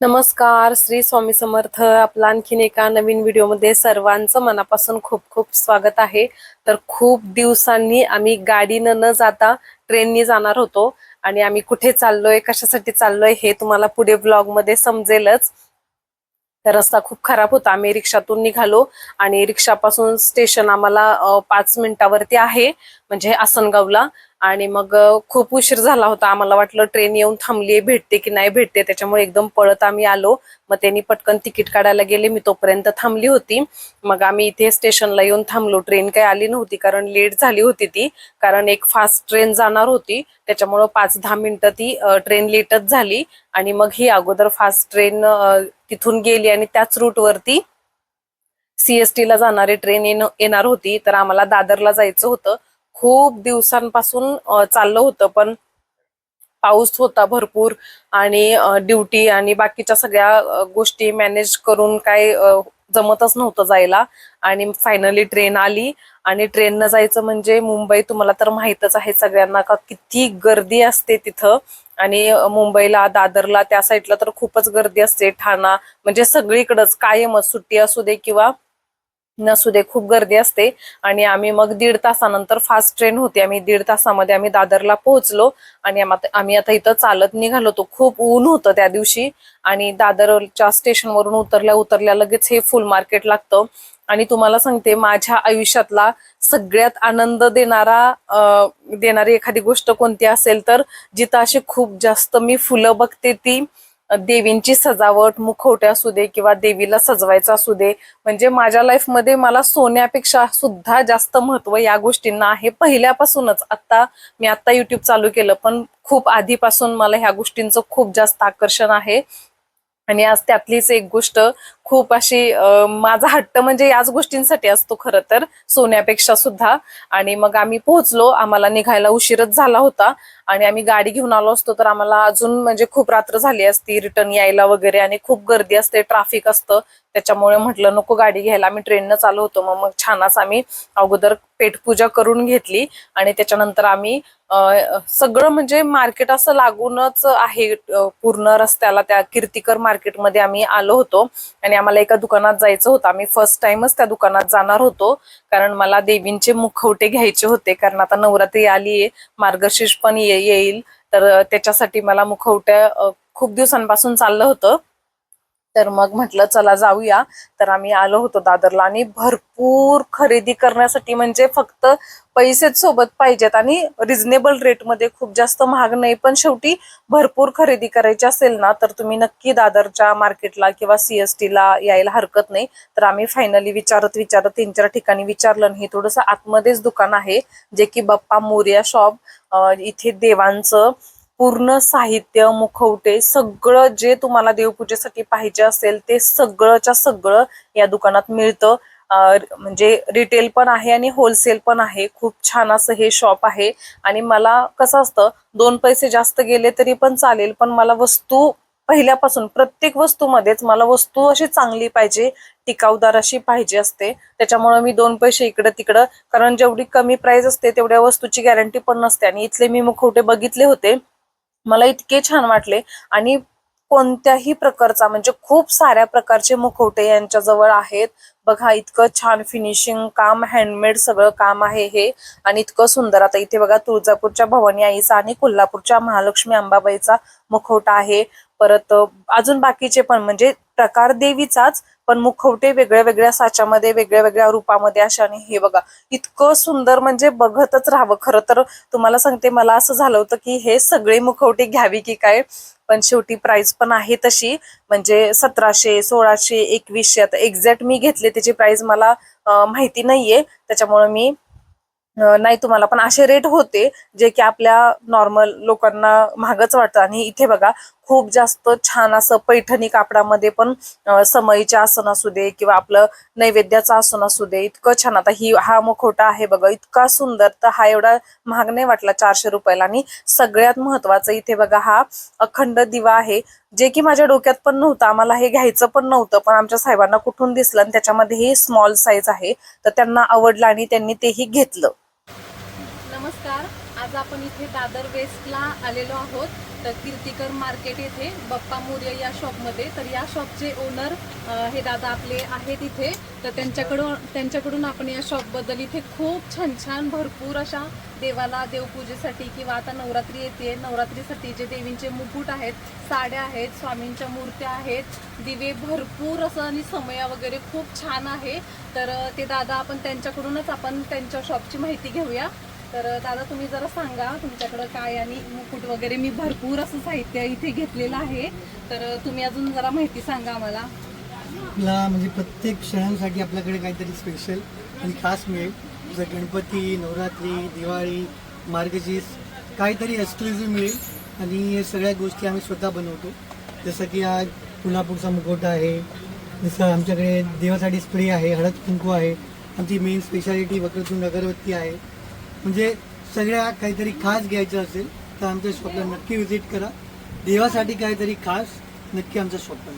नमस्कार श्री स्वामी समर्थ. आपला आणखीन एका नवीन व्हिडिओमध्ये सर्वांचं मनापासून खूप खूप स्वागत आहे. तर खूप दिवसांनी आम्ही गाडीनं न जाता ट्रेननी जाणार होतो आणि आम्ही कुठे चाललोय कशासाठी चाललोय हे तुम्हाला पुढे ब्लॉगमध्ये समजेलच. तर रस्ता खूप खराब होता. आम्ही रिक्षातून निघालो आणि रिक्षापासून स्टेशन आम्हाला पाच मिनिटावरती आहे म्हणजे आसनगावला. आणि मग खूप उशीर झाला होता. आम्हाला वाटलं ट्रेन येऊन थांबली भेटते की नाही भेटते. त्याच्यामुळे एकदम पळत आम्ही आलो. मग त्यांनी पटकन तिकीट काढायला गेले. मी तोपर्यंत थांबली होती. मग आम्ही इथे स्टेशनला येऊन थांबलो. ट्रेन काही आली नव्हती कारण लेट झाली होती ती. कारण एक फास्ट ट्रेन जाणार होती. त्याच्यामुळं पाच दहा मिनिटं ती ट्रेन लेटच झाली. आणि मग ही अगोदर फास्ट ट्रेन तिथून गेली आणि त्याच रूटवरती सीएसटी ला जाणारी ट्रेन येणार होती. तर आम्हाला दादरला जायचं होतं. खूप दिवसांपासून चाललं होतं पण पाऊस होता भरपूर आणि ड्युटी आणि बाकीच्या सगळ्या गोष्टी मॅनेज करून काय जमतच नव्हतं जायला. आणि फायनली ट्रेन आली आणि ट्रेननं जायचं म्हणजे मुंबई तुम्हाला तर माहीतच आहे सगळ्यांना का किती गर्दी असते तिथं. आणि मुंबईला दादरला त्या साईडला तर खूपच गर्दी असते. ठाणा म्हणजे सगळीकडंच कायमच सुट्टी असू दे किंवा नसू दे खूप गर्दी असते. आणि आम्ही मग दीड तासानंतर फास्ट ट्रेन होती. आम्ही दीड तासामध्ये आम्ही दादरला पोहोचलो. आणि आम्ही आता इथं चालत निघालो. होतो खूप ऊन होतं त्या दिवशी. आणि दादरच्या स्टेशनवरून उतरल्या उतरल्या लगेच हे फुल मार्केट लागतं. आणि तुम्हाला सांगते माझ्या आयुष्यातला सगळ्यात आनंद देणारा देणारी एखादी गोष्ट कोणती असेल तर जिथं अशी खूप जास्त मी फुलं बघते ती देवींची सजावट मुखवटे असू दे किंवा देवीला सजवायचं असू दे म्हणजे माझ्या लाईफमध्ये मला सोन्यापेक्षा सुद्धा जास्त महत्त्व या गोष्टींना आहे. पहिल्यापासूनच. आता मी आता युट्यूब चालू केलं पण खूप आधीपासून मला ह्या गोष्टींचं खूप जास्त आकर्षण आहे. आणि आज त्यातलीच एक गोष्ट खूप अशी माझा हट्ट म्हणजे याच गोष्टींसाठी असतो खरं तर सोन्यापेक्षा सुद्धा. आणि मग आम्ही पोहोचलो आम्हाला निघायला उशीरच झाला होता. आणि आम्ही गाडी घेऊन आलो असतो तर आम्हाला अजून म्हणजे खूप रात्र झाली असती रिटर्न यायला वगैरे आणि खूप गर्दी असते ट्राफिक असतं. त्याच्यामुळे म्हटलं नको गाडी घ्यायला आम्ही ट्रेननं चालू होतो. मग मग छानच आम्ही अगोदर पेटपूजा करून घेतली. आणि त्याच्यानंतर आम्ही सगळं म्हणजे मार्केट असं लागूनच आहे पूर्ण रस्त्याला त्या कीर्तिकर मार्केटमध्ये आम्ही आलो होतो. आणि आम्हाला एका दुकानात जायचं होतं. आम्ही फर्स्ट टाइमच त्या दुकानात जाणार होतो. कारण मला देवींचे मुखवटे घ्यायचे होते. कारण आता नवरात्री आलीये मार्गशीर्ष पण ये- येईल. तर त्याच्यासाठी मला मुखवट्या खूप दिवसांपासून चाललं होतं. तर मग म्हटलं चला जाऊया. तर आम्ही आलो होतो दादरला आणि भरपूर खरेदी करण्यासाठी म्हणजे फक्त पैसेच सोबत पाहिजेत आणि रिझनेबल रेटमध्ये खूप जास्त महाग नाही पण शेवटी भरपूर खरेदी करायची असेल ना तर तुम्ही नक्की दादरच्या मार्केटला किंवा सी एस टीला यायला हरकत नाही. तर आम्ही फायनली विचारत विचारत तीन चार ठिकाणी विचारलं आणि हे थोडंसं आतमध्येच दुकान आहे जे की बाप्पा मोर्या शॉप इथे देवांचं पूर्ण साहित्य मुखवटे सगळं जे तुम्हाला देवपूजेसाठी पाहिजे असेल ते सगळंच्या सगळं या दुकानात मिळतं. म्हणजे रिटेल पण आहे आणि होलसेल पण आहे. खूप छान असं हे शॉप आहे. आणि मला कसं असतं दोन पैसे जास्त गेले तरी पण चालेल पण मला वस्तू पहिल्यापासून प्रत्येक वस्तूमध्येच मला वस्तू अशी चांगली पाहिजे टिकाऊदार अशी पाहिजे असते. त्याच्यामुळे मी दोन पैसे इकडं तिकडं कारण जेवढी कमी प्राइस असते तेवढ्या वस्तूची गॅरंटी पण नसते. आणि इथले मी मुखवटे बघितले होते मला इतके छान वाटले. आणि कोणत्याही प्रकारचा म्हणजे खूप साऱ्या प्रकारचे मुखवटे यांच्याजवळ आहेत. बघा इतकं छान फिनिशिंग काम हँडमेड सगळं काम आहे हे. आणि इतकं सुंदर. आता इथे बघा तुळजापूरच्या भवानी आईचा आणि कोल्हापूरच्या महालक्ष्मी अंबाबाईचा मुखवटा आहे. परत अजून बाकीचे पण म्हणजे प्रकार देवीचाच पण मुखवटे वेगळ्या वेगळ्या साच्यामध्ये वेगळ्या वेगळ्या रूपामध्ये अशा आणि हे बघा. इतकं सुंदर म्हणजे बघतच राहावं. खरं तर तुम्हाला सांगते मला असं झालं होतं की हे सगळे मुखवटे घ्यावी की काय? पण शेवटी प्राइस पण आहे तशी. म्हणजे सतराशे सोळाशे एकवीसशे आता एक्झॅक्ट मी घेतले त्याची प्राइस मला माहिती नाहीये. त्याच्यामुळे मी नाही तुम्हाला पण असे रेट होते जे की आपल्या नॉर्मल लोकांना महागच वाटतं. आणि इथे बघा खूप जास्त छान असं पैठणी कापडामध्ये पण समईचे आसन असू दे किंवा आपलं नैवेद्याचं आसन असू दे इतकं छान. आता ही हा मुखोटा आहे बघा इतका सुंदर. तर हा एवढा महाग नाही वाटला चारशे रुपयाला. आणि सगळ्यात महत्वाचं इथे बघा हा अखंड दिवा आहे जे की माझ्या डोक्यात पण नव्हतं. आम्हाला हे घ्यायचं पण नव्हतं पण आमच्या साहेबांना कुठून दिसलं आणि त्याच्यामध्ये हे स्मॉल साईज आहे. तर त्यांना आवडलं आणि त्यांनी तेही घेतलं. नमस्कार आज आपण इथे दादर वेस्टला आलेलो आहोत तर कीर्तिकर मार्केट येथे बप्पा मोर्य या शॉपमध्ये. तर या शॉपचे ओनर हे दादा आपले आहेत इथे. तर त्यांच्याकडून त्यांच्याकडून आपण या शॉपबद्दल इथे खूप छान छान भरपूर अशा देवाला देवपूजेसाठी किंवा आता नवरात्री येते. नवरात्रीसाठी जे देवींचे मुकुट आहेत साड्या आहेत स्वामींच्या मूर्त्या आहेत दिवे भरपूर असं आणि समया वगैरे खूप छान आहे. तर ते दादा आपण त्यांच्याकडूनच आपण त्यांच्या शॉपची माहिती घेऊया. तर दादा तुम्ही जरा सांगा तुमच्याकडं काय आणि मुकुट वगैरे मी भरपूर असं साहित्य इथे घेतलेलं आहे. तर तुम्ही अजून जरा माहिती सांगा आम्हाला. आपला म्हणजे प्रत्येक सणांसाठी आपल्याकडे काहीतरी स्पेशल आणि खास मिळेल. जसं गणपती नवरात्री दिवाळी मार्गशीर्ष काहीतरी एक्सक्लुझिव्ह मिळेल. आणि हे सगळ्या गोष्टी आम्ही स्वतः बनवतो. जसं की हा कोल्हापूरचा मुखवटा आहे. जसं आमच्याकडे देवासाठी स्प्रे आहे हळद कुंकू आहे. आमची मेन स्पेशालिटी वक्रतून अगरबत्ती आहे. म्हणजे सगळ्या काहीतरी खास घ्यायचं असेल तर आमच्या शॉपला नक्की व्हिजिट करा. देवासाठी काहीतरी खास नक्की आमच्या शॉपला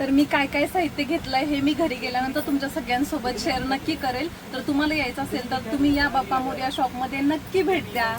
तर मी काय काय साहित्य घेतलंय हे मी घरी गेल्यानंतर तुमच्या सगळ्यांसोबत शेअर नक्की करेल. तर तुम्हाला यायचं असेल तर तुम्ही या बाप्पा मोर्या शॉपमध्ये नक्की भेट द्या.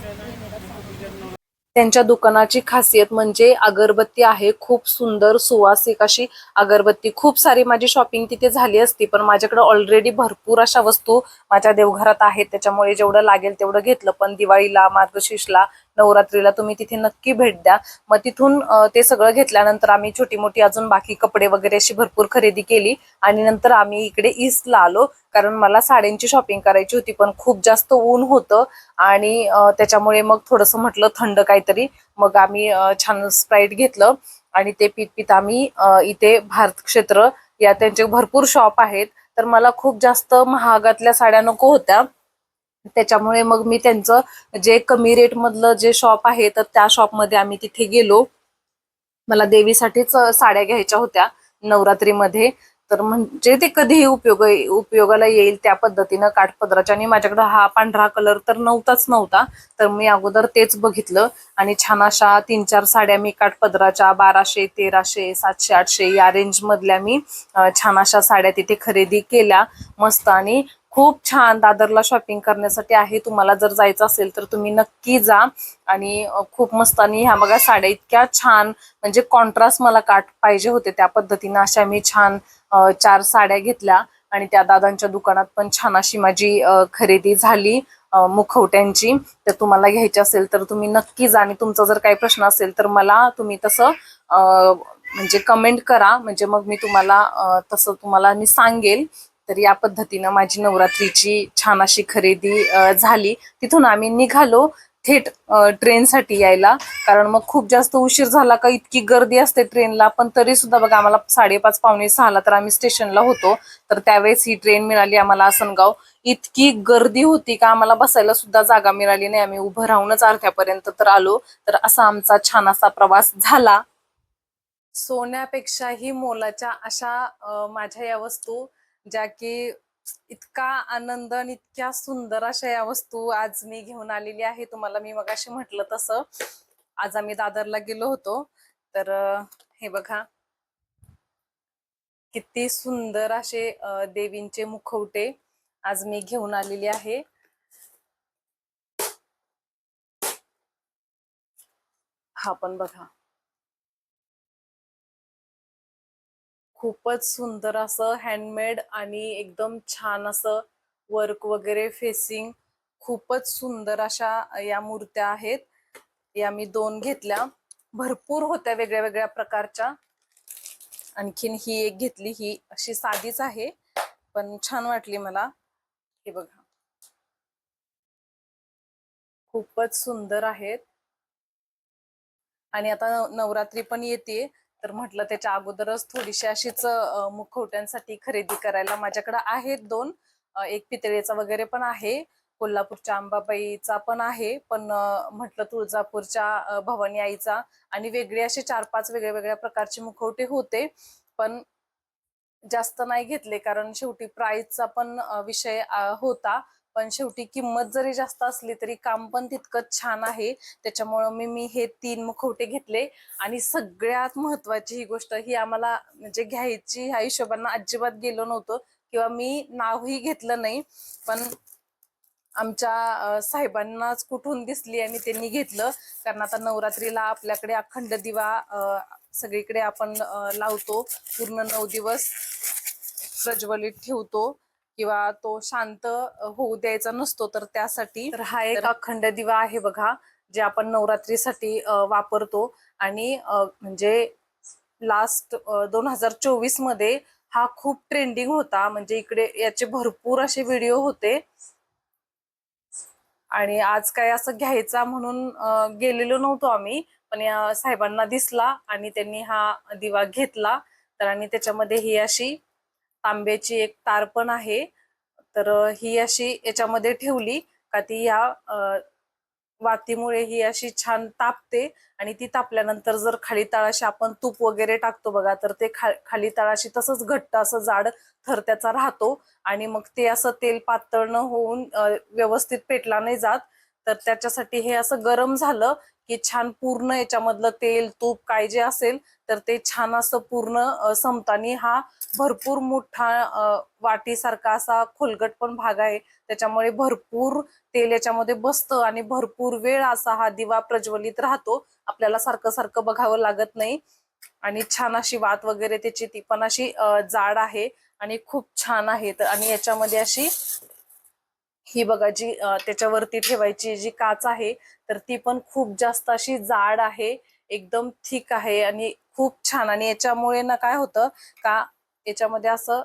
त्यांच्या दुकानाची खासियत म्हणजे अगरबत्ती आहे खूप सुंदर सुवासिक अशी अगरबत्ती. खूप सारी माझी शॉपिंग तिथे झाली असती पण माझ्याकडे ऑलरेडी भरपूर अशा वस्तू माझ्या देवघरात आहेत त्याच्यामुळे जेवढं लागेल तेवढं घेतलं. पण दिवाळीला मार्गशीर्षला नवरात्रीला तुम्ही तिथे नक्की भेट द्या. मग तिथून ते सगळं घेतल्यानंतर आम्ही छोटी मोठी अजून बाकी कपडे वगैरे अशी भरपूर खरेदी केली. आणि नंतर आम्ही इकडे ईस्टला आलो. कारण मला साड्यांची शॉपिंग करायची होती पण खूप जास्त ऊन होतं. आणि त्याच्यामुळे मग थोडंसं म्हटलं थंड काहीतरी. मग आम्ही छान स्प्राईट घेतलं. आणि ते पित पित आम्ही इथे भारत क्षेत्र या त्यांचे भरपूर शॉप आहेत. तर मला खूप जास्त महागातल्या साड्या नको होत्या. त्याच्यामुळे मग मी त्यांचं जे कमी रेट मधलं जे शॉप आहे तर त्या शॉपमध्ये आम्ही तिथे गेलो. मला देवीसाठीच साड्या घ्यायच्या होत्या नवरात्रीमध्ये. तर म्हणजे ते कधीही उपयोग उपयोगाला येईल त्या पद्धतीनं काठपदराच्या. आणि माझ्याकडे हा पांढरा कलर तर नव्हताच नव्हता तर मी अगोदर तेच बघितलं. आणि छान अशा तीन चार साड्या मी काठपदराच्या बाराशे तेराशे सातशे आठशे या रेंजमधल्या मी छान अशा साड्या तिथे खरेदी केल्या. मस्त आणि खूप छान दादरला शॉपिंग करण्यासाठी आहे. तुम्हाला जर जायचं असेल तर तुम्ही नक्की जा. आणि खूप मस्त आणि ह्या बघा साड्या इतक्या छान म्हणजे कॉन्ट्रास्ट मला काठ पाहिजे होते त्या पद्धतीनं अशा मी छान चार साड्या घेतल्या आणि त्या दादांच्या दुकानात पण छान अशी माझी खरेदी झाली मुखवट्यांची. तर तुम्हाला घ्यायची असेल तर तुम्ही नक्की जा आणि तुमचा जर काही प्रश्न असेल तर मला तुम्ही तसं म्हणजे कमेंट करा. म्हणजे मग मी तुम्हाला तसं तुम्हाला मी सांगेल. तर या पद्धतीनं माझी नवरात्रीची छान अशी खरेदी झाली. तिथून आम्ही निघालो. थेट ट्रेनसाठी यायला. कारण मग खूप जास्त उशीर झाला का इतकी गर्दी असते ट्रेनला. पण तरी सुद्धा बघा आम्हाला साडेपाच पावणे सहाला तर आम्ही स्टेशनला होतो. तर त्यावेळेस ही ट्रेन मिळाली आम्हाला आसनगाव. इतकी गर्दी होती का आम्हाला बसायला सुद्धा जागा मिळाली नाही. आम्ही उभं राहूनच अर्ध्यापर्यंत तर आलो. तर असा आमचा छान असा प्रवास झाला. सोन्यापेक्षाही मोलाच्या अशा माझ्या या वस्तू ज्या की इतका आनंद आणि इतक्या सुंदर अशा या वस्तू आज मी घेऊन आलेली आहे. तुम्हाला मी मगाशी म्हटलं तसं. आज आम्ही दादरला गेलो होतो. तर हे बघा. किती सुंदर असे देवींचे मुखवटे आज मी घेऊन आलेली आहे. हा पण बघा. खूपच सुंदर असं हँडमेड आणि एकदम छान असं वर्क वगैरे फेसिंग खूपच सुंदर अशा या मूर्त्या आहेत. या मी दोन घेतल्या. भरपूर होत्या वेगळ्या वेगळ्या प्रकारच्या. आणखीन ही एक घेतली. ही अशी साधीच आहे. पण छान वाटली मला. हे बघा. खूपच सुंदर आहेत. आणि आता नवरात्री पण येते. तर म्हटलं त्याच्या अगोदरच थोडीशी अशीच मुखवट्यांसाठी खरेदी करायला माझ्याकडे आहेत दोन. एक पितळेचा वगैरे पण आहे. कोल्हापूरच्या अंबाबाईचा पण आहे. पण म्हटलं तुळजापूरच्या भवानी आईचा आणि वेगळे असे चार पाच वेगळ्या वेगळ्या प्रकारचे मुखवटे होते. पण जास्त नाही घेतले कारण शेवटी प्राईजचा पण विषय होता. पण शेवटी किंमत जरी जास्त असली तरी काम पण तितकंच छान आहे. त्याच्यामुळं मी मी हे तीन मुखवटे घेतले आणि सगळ्यात महत्वाची ही गोष्ट ही आम्हाला म्हणजे घ्यायची ह्या हिशोबानं अजिबात गेलो नव्हतो किंवा मी नावही घेतलं नाही. पण आमच्या साहेबांनाच कुठून दिसली आणि त्यांनी घेतलं. कारण आता नवरात्रीला आपल्याकडे अखंड दिवा सगळीकडे आपण लावतो. पूर्ण नऊ दिवस प्रज्वलित ठेवतो. किंवा तो शांत होऊ द्यायचा नसतो तर त्यासाठी तर हा एक अखंड दिवा आहे बघा जे आपण नवरात्रीसाठी वापरतो. आणि म्हणजे लास्ट दोन हजार चोवीसमध्ये हा खूप ट्रेंडिंग होता. म्हणजे इकडे याचे भरपूर असे व्हिडिओ होते. आणि आज काय असं घ्यायचा म्हणून गेलेलो नव्हतो आम्ही पण या साहेबांना दिसला आणि त्यांनी हा दिवा घेतला. तर आणि त्याच्यामध्ये ही अशी तांब्याची एक तार पण आहे. तर ही अशी याच्यामध्ये ठेवली का ती या वातीमुळे ही अशी छान तापते आणि ती तापल्यानंतर जर खाली तळाशी आपण तूप वगैरे टाकतो बघा तर ते खा खाली तळाशी तसंच घट्ट असं जाड थर त्याचा राहतो आणि मग ते असं तेल पातळ न होऊन व्यवस्थित पेटला नाही जात. तर त्याच्यासाठी हे असं गरम झालं की छान पूर्ण याच्यामधलं तेल तूप काय जे असेल तर ते छान असं पूर्ण समतानी हा भरपूर मोठा वाटीसारखा असा खोलगट पण भाग आहे. त्याच्यामुळे भरपूर तेल याच्यामध्ये बसतं आणि भरपूर वेळ असा हा दिवा प्रज्वलित राहतो. आपल्याला सारखं सारखं बघावं लागत नाही. आणि छान अशी वात वगैरे त्याची ती पण अशी जाड आहे आणि खूप छान आहे. तर आणि याच्यामध्ये अशी ही बघा जी त्याच्यावरती ठेवायची जी काच आहे तर ती पण खूप जास्त अशी जाड आहे. एकदम थिक आहे आणि खूप छान. आणि याच्यामुळे ना काय होतं का याच्यामध्ये असं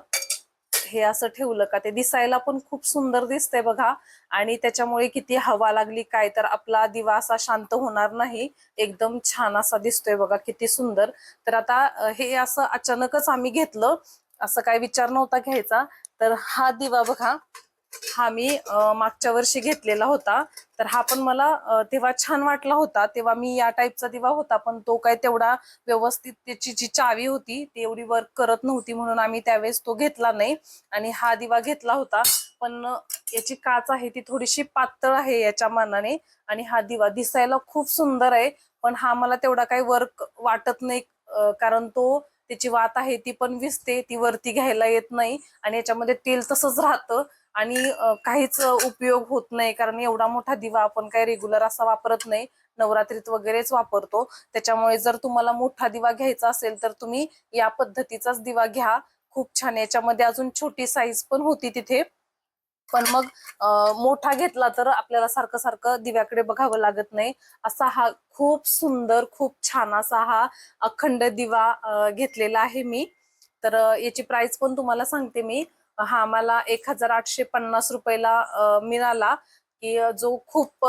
हे असं ठेवलं का ते दिसायला पण खूप सुंदर दिसतंय बघा. आणि त्याच्यामुळे किती हवा लागली काय तर आपला दिवा असा शांत होणार नाही. एकदम छान असा दिसतोय बघा किती सुंदर. तर आता हे असं अचानकच आम्ही घेतलं. असं काय विचार नव्हता घ्यायचा. तर हा दिवा बघा हा मी मागच्या वर्षी घेतलेला होता. तर हा पण मला तेव्हा छान वाटला होता. तेव्हा मी या टाईपचा दिवा होता पण तो काय तेवढा व्यवस्थित त्याची जी चावी होती ती एवढी वर्क करत नव्हती म्हणून आम्ही त्यावेळेस तो घेतला नाही. आणि हा दिवा घेतला होता पण याची काच आहे ती थोडीशी पातळ आहे याच्या मानाने. आणि हा दिवा दिसायला खूप सुंदर आहे पण हा मला तेवढा काही वर्क वाटत नाही कारण तो त्याची वात आहे ती पण विसते ती वरती घ्यायला येत नाही. आणि याच्यामध्ये तेल तसंच राहतं. आणि काहीच उपयोग होत नाही कारण एवढा मोठा दिवा आपण काही रेग्युलर असा वापरत नाही. नवरात्रीत वगैरेच वापरतो. त्याच्यामुळे जर तुम्हाला मोठा दिवा घ्यायचा असेल तर तुम्ही या पद्धतीचाच दिवा घ्या. खूप छान. याच्यामध्ये अजून छोटी साईज पण होती तिथे. पण मग मोठा घेतला तर आपल्याला सारखं सारखं दिव्याकडे बघावं लागत नाही. असा हा खूप सुंदर खूप छान असा हा अखंड दिवा घेतलेला आहे मी. तर याची प्राइस पण तुम्हाला सांगते मी. हा आम्हाला एक हजार आठशे पन्नास रुपयाला मिळाला की जो खूप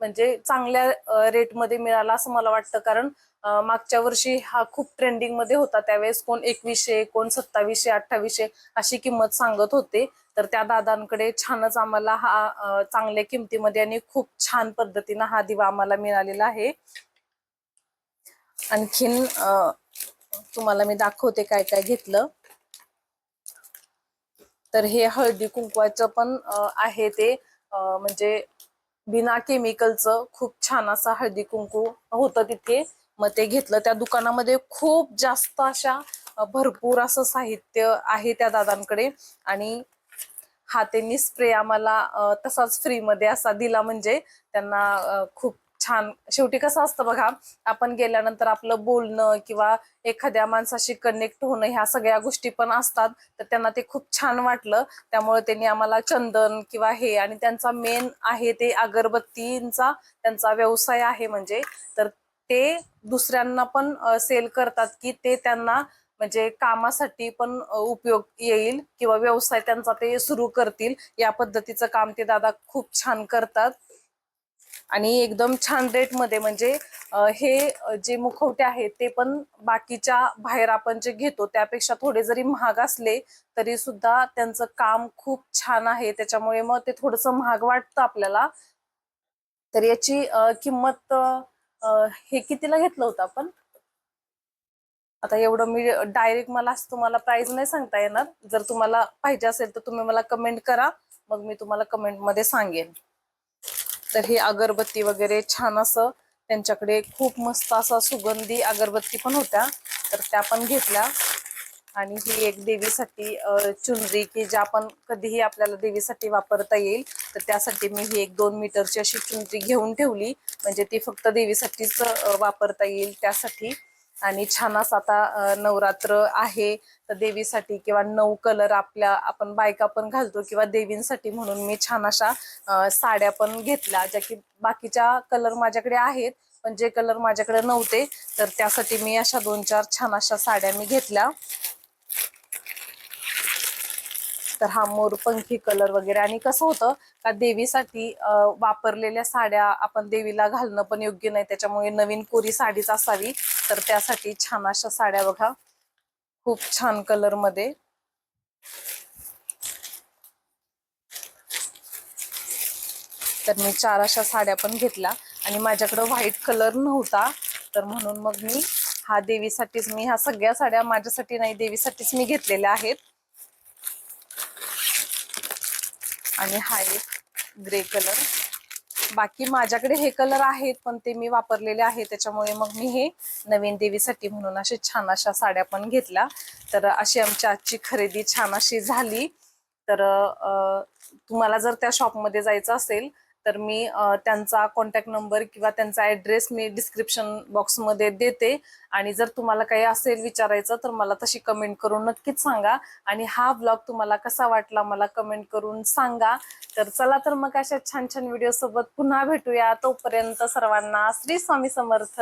म्हणजे चांगल्या रेटमध्ये मिळाला असं मला वाटतं. कारण मागच्या वर्षी हा खूप ट्रेंडिंगमध्ये होता. त्यावेळेस कोण एकवीसशे कोण सत्तावीसशे अठ्ठावीसशे अशी किंमत सांगत होते. तर त्या दादांकडे छानच आम्हाला हा चांगल्या किमतीमध्ये आणि खूप छान पद्धतीनं हा दिवा आम्हाला मिळालेला आहे. आणखीन तुम्हाला मी दाखवते काय काय घेतलं. तर हे हळदी कुंकवाचं पण आहे ते. म्हणजे बिना केमिकलचं खूप छान असा हळदी कुंकू होतं तिथे. मग ते घेतलं. त्या दुकानामध्ये खूप जास्त अशा भरपूर असं साहित्य आहे त्या दादांकडे. आणि हा त्यांनी स्प्रे आम्हाला तसाच फ्रीमध्ये असा दिला. म्हणजे त्यांना खूप छान. शेवटी कसं असतं बघा आपण गेल्यानंतर आपलं बोलणं किंवा एखाद्या माणसाशी कनेक्ट होणं ह्या सगळ्या गोष्टी पण असतात तर त्यांना ते खूप छान वाटलं. त्यामुळे त्यांनी आम्हाला चंदन किंवा हे आणि त्यांचा मेन आहे ते अगरबत्तींचा त्यांचा व्यवसाय आहे म्हणजे. तर ते दुसऱ्यांना पण सेल करतात की ते त्यांना म्हणजे कामासाठी पण उपयोग येईल किंवा व्यवसाय त्यांचा ते सुरू करतील. या पद्धतीचं काम ते दादा खूप छान करतात. आणि एकदम छान रेटमध्ये म्हणजे हे जे मुखवटे आहेत ते पण बाकीच्या बाहेर आपण जे घेतो त्यापेक्षा थोडे जरी महाग असले तरी सुद्धा त्यांचं काम खूप छान आहे. त्याच्यामुळे मग ते थोडंसं महाग वाटतं आपल्याला. तर याची किंमत हे कितीला घेतलं होतं आपण? आता एवढं मी डायरेक्ट मला असं तुम्हाला प्राइस नाही सांगता येणार. जर तुम्हाला पाहिजे असेल तर तुम्ही मला कमेंट करा. मग मी तुम्हाला कमेंटमध्ये सांगेन. तर हे अगरबत्ती वगैरे छान असं त्यांच्याकडे खूप मस्त असा सुगंधी अगरबत्ती पण होत्या. तर त्या पण घेतल्या. आणि ही एक देवीसाठी चुनरी की ज्या आपण कधीही आपल्याला देवीसाठी वापरता येईल तर त्यासाठी मी ही एक दोन मीटरची अशी चुनरी घेऊन ठेवली. म्हणजे ती फक्त देवीसाठीच वापरता येईल त्यासाठी. आणि छान असं आता नवरात्र आहे. तर देवीसाठी किंवा नऊ कलर आपल्या आपण बायका पण घालतो किंवा देवींसाठी म्हणून मी छान अशा साड्या पण घेतल्या ज्या की बाकीच्या कलर माझ्याकडे आहेत. पण जे कलर माझ्याकडे नव्हते तर त्यासाठी मी अशा दोन चार छान अशा साड्या मी घेतल्या. तर हा मोरपंखी कलर वगैरे. आणि कसं होतं का देवीसाठी वापरलेल्या साड्या आपण देवीला घालणं पण योग्य नाही. त्याच्यामुळे नवीन कोरी साडीच असावी. तर त्यासाठी छान अशा साड्या बघा. खूप छान कलरमध्ये. तर मी चार अशा साड्या पण घेतल्या. आणि माझ्याकडं व्हाईट कलर नव्हता. तर म्हणून मग मी हा देवीसाठीच मी ह्या सगळ्या साड्या माझ्यासाठी नाही देवीसाठीच मी घेतलेल्या आहेत. आणि हा एक ग्रे कलर. बाकी माझ्याकडे हे कलर आहेत पण ते मी वापरलेले आहे त्याच्यामुळे मग मी हे नवीन देवीसाठी म्हणून असे छान अशा साड्या पण घेतल्या. तर अशी आमची आजची खरेदी छान अशी झाली. तर तुम्हाला जर त्या शॉपमध्ये जायचं असेल तर मी त्यांचा कॉन्टॅक्ट नंबर किंवा त्यांचा ॲड्रेस मी डिस्क्रिप्शन बॉक्समध्ये देते. आणि जर तुम्हाला काही असेल विचारायचं तर मला तशी कमेंट करून नक्कीच सांगा. आणि हा ब्लॉग तुम्हाला कसा वाटला मला कमेंट करून सांगा. तर चला तर मग अशा छान छान व्हिडिओ सोबत पुन्हा भेटूया. तोपर्यंत सर्वांना श्री स्वामी समर्थ.